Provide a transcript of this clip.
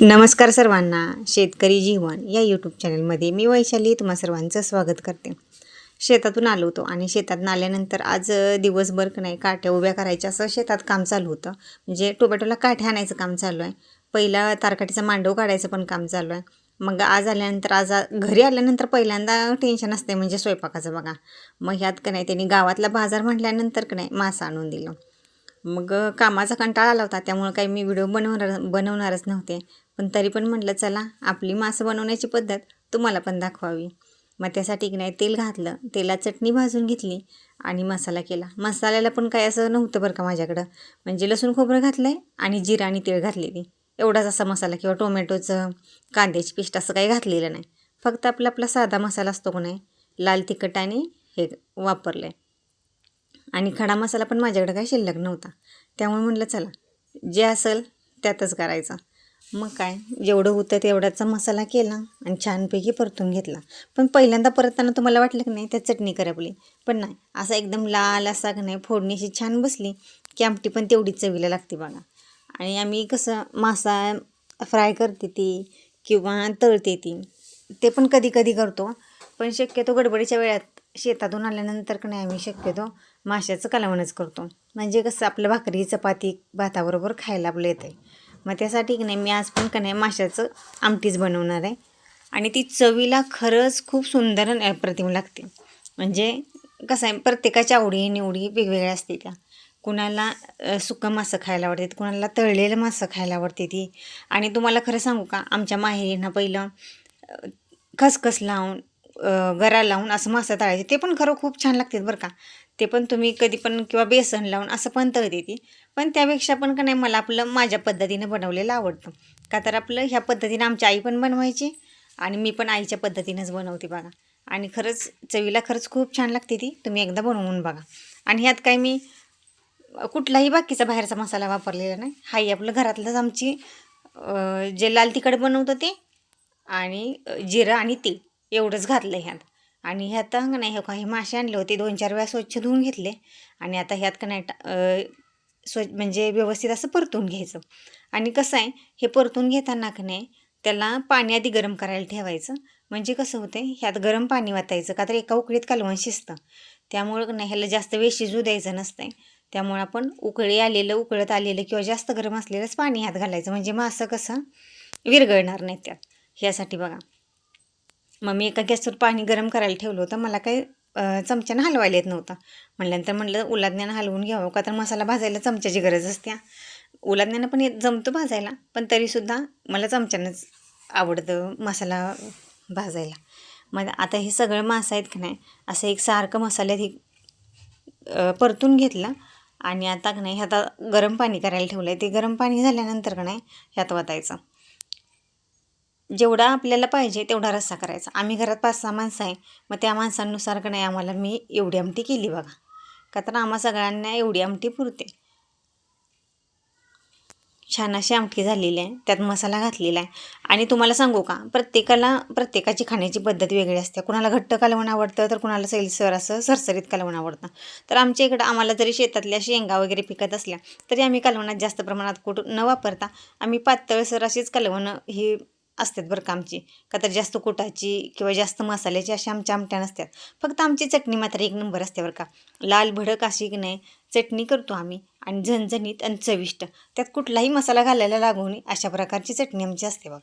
नमस्कार सर्वांना. शेतकरी जीवन या यूट्यूब चॅनलमध्ये मी वैशाली तुम्हा सर्वांचं स्वागत करते. शेतातून आलो होतो आणि शेतातून आल्यानंतर आज दिवसभर का नाही काठ्या उभ्या करायच्या असं शेतात काम चालू होतं. म्हणजे टोमॅटोला काठ्या आणायचं काम चालू आहे. पहिला तारकाटीचा मांडव काढायचं पण काम चालू आहे. मग आज आल्यानंतर आज घरी आल्यानंतर पहिल्यांदा टेन्शन असते म्हणजे स्वयंपाकाचं बघा. मग ह्यात का नाही त्यांनी गावातला बाजार म्हटल्यानंतर का नाही मासा आणून दिलं. मग कामाचा कंटाळा आला होता त्यामुळं काही मी व्हिडिओ बनवणार बनवणारच नव्हते. पण तरी पण म्हटलं चला आपली मासं बनवण्याची पद्धत तुम्हाला पण दाखवावी. मग त्यासाठी की नाही तेल घातलं तेलात चटणी भाजून घेतली आणि मसाला केला. मसाल्याला पण काय असं नव्हतं बरं का माझ्याकडं. म्हणजे लसूण खोबरं घातलं आहे आणि जिरा आणि तेळ घातलेली. एवढाच असा मसाला किंवा टोमॅटोचं कांद्याची पेस्ट असं काही घातलेलं नाही. फक्त आपला आपला साधा मसाला असतो का नाही लाल तिखट आणि हे वापरलं आहे आणि खडा मसाला पण माझ्याकडे काही शिल्लक नव्हता. त्यामुळे म्हटलं चला जे असेल त्यातच करायचं. मग काय जेवढं होतं तेवढ्याचा मसाला केला आणि छानपैकी परतून घेतला. पण पहिल्यांदा परतताना तुम्हाला वाटलं की नाही त्यात चटणी करपली. पण नाही असा एकदम लाल असा का नाही फोडणीशी छान बसली की आमटी पण तेवढीच चवीला लागते बघा. आणि आम्ही कसं मासा फ्राय करते ती किंवा तळते ती ते पण कधी कधी करतो. पण शक्यतो गडबडीच्या वेळात शेतातून आल्यानंतर का नाही आम्ही शक्यतो माशाचं कालवणच करतो. म्हणजे कसं आपलं भाकरी चपाती भाताबरोबर खायला आपलं येतं आहे मग त्यासाठी की नाही मी आज पण का नाही माशाचं आमटीच बनवणार आहे. आणि ती चवीला खरंच खूप सुंदर आणि अप्रतिम लागते. म्हणजे कसं आहे प्रत्येकाच्या आवडी निवडी वेगवेगळ्या असते त्या. कुणाला सुकं मासं खायला आवडते कुणाला तळलेलं मासं खायला आवडते ती. आणि तुम्हाला खरं सांगू का आमच्या माहेरींना पहिलं खसखस लावून गरा लावून असं मासा तळायचे ते पण खरं खूप छान लागतात बरं का. ते पण तुम्ही कधी पण किंवा बेसन लावून असं पण तळते ती पण त्यापेक्षा पण का नाही मला आपलं माझ्या पद्धतीनं बनवलेलं आवडतं. का तर आपलं ह्या पद्धतीनं आमची आई पण बनवायची आणि मी पण आईच्या पद्धतीनंच बनवते बघा. आणि खरंच चवीला खरंच खूप छान लागते ती. तुम्ही एकदा बनवून बघा. आणि ह्यात काय मी कुठलाही बाकीचा बाहेरचा मसाला वापरलेला नाही. हाही आपलं घरातलंच आमची जे लाल तिखट बनवतं ते आणि जिरं आणि तीळ. एवढंच घातलं ह्यात. आणि ह्यात का नाही हे काही मासे आणले होते दोन चार वेळा स्वच्छ धुवून घेतले. आणि आता ह्यात का नाही स्व म्हणजे व्यवस्थित असं परतून घ्यायचं. आणि कसं आहे हे परतून घेताना का नाही त्याला पाणी आधी गरम करायला ठेवायचं. म्हणजे कसं होतं ह्यात गरम पाणी वाटायचं का तर एका उकळीत कालवण शिजतं. त्यामुळं नाही ह्याला जास्त वेळ शिजू द्यायचं नसतं त्यामुळं आपण उकळी आलेलं उकळत आलेलं किंवा जास्त गरम असलेलंच पाणी ह्यात घालायचं. म्हणजे मग असं कसं विरघळणार नाही त्यात. ह्यासाठी बघा. मग मी एका गॅसवर पाणी गरम करायला ठेवलं होतं. मला काही चमच्यानं हलवायला येत नव्हतं. म्हटल्यानंतर म्हटलं उलादण्यानं हलवून घ्यावं का? तर मसाला भाजायला चमच्याची गरज असते उलादण्यानं पण येत जमतं भाजायला पण तरीसुद्धा मला चमच्यानंच आवडतं मसाला भाजायला. मग आता हे सगळं मासं आहेत का नाही असं एक सारखं मसाल्यात हे परतून घेतलं आणि आता का नाही आता गरम पाणी करायला ठेवलं आहे ते गरम पाणी झाल्यानंतर का नाही ह्यात वाटायचं जेवढा आपल्याला पाहिजे तेवढा रस्सा करायचा. आम्ही घरात पाच सहा माणसं आहे. मग त्या माणसांनुसार का नाही आम्हाला मी एवढी आमटी केली बघा. का तर आम्हा सगळ्यांना एवढी आमटी पुरते. छान अशी आमटी झालेली आहे. त्यात मसाला घातलेला आहे. आणि तुम्हाला सांगू का प्रत्येकाला प्रत्येकाची खाण्याची पद्धत वेगळी असते. कुणाला घट्ट कालवण आवडतं तर कुणाला सैलसर असं सरसरीत कालवण आवडतं. तर आमच्या इकडं आम्हाला जरी शेतातल्या शेंगा वगैरे पिकत असल्या तरी आम्ही कालवणात जास्त प्रमाणात कुठ न वापरता आम्ही पातळसर अशीच कालवणं ही असतात बरं का आमची. का तर जास्त कुटाची किंवा जास्त मसाल्याची अशा आमच्या आमट्या नसतात. फक्त आमची चटणी मात्र एक नंबर असते बरं का. लाल भडक अशी की नाही चटणी करतो आम्ही आणि झणझणीत आणि चविष्ट. त्यात कुठलाही मसाला घालायला लागू नये अशा प्रकारची चटणी आमची असते बघा.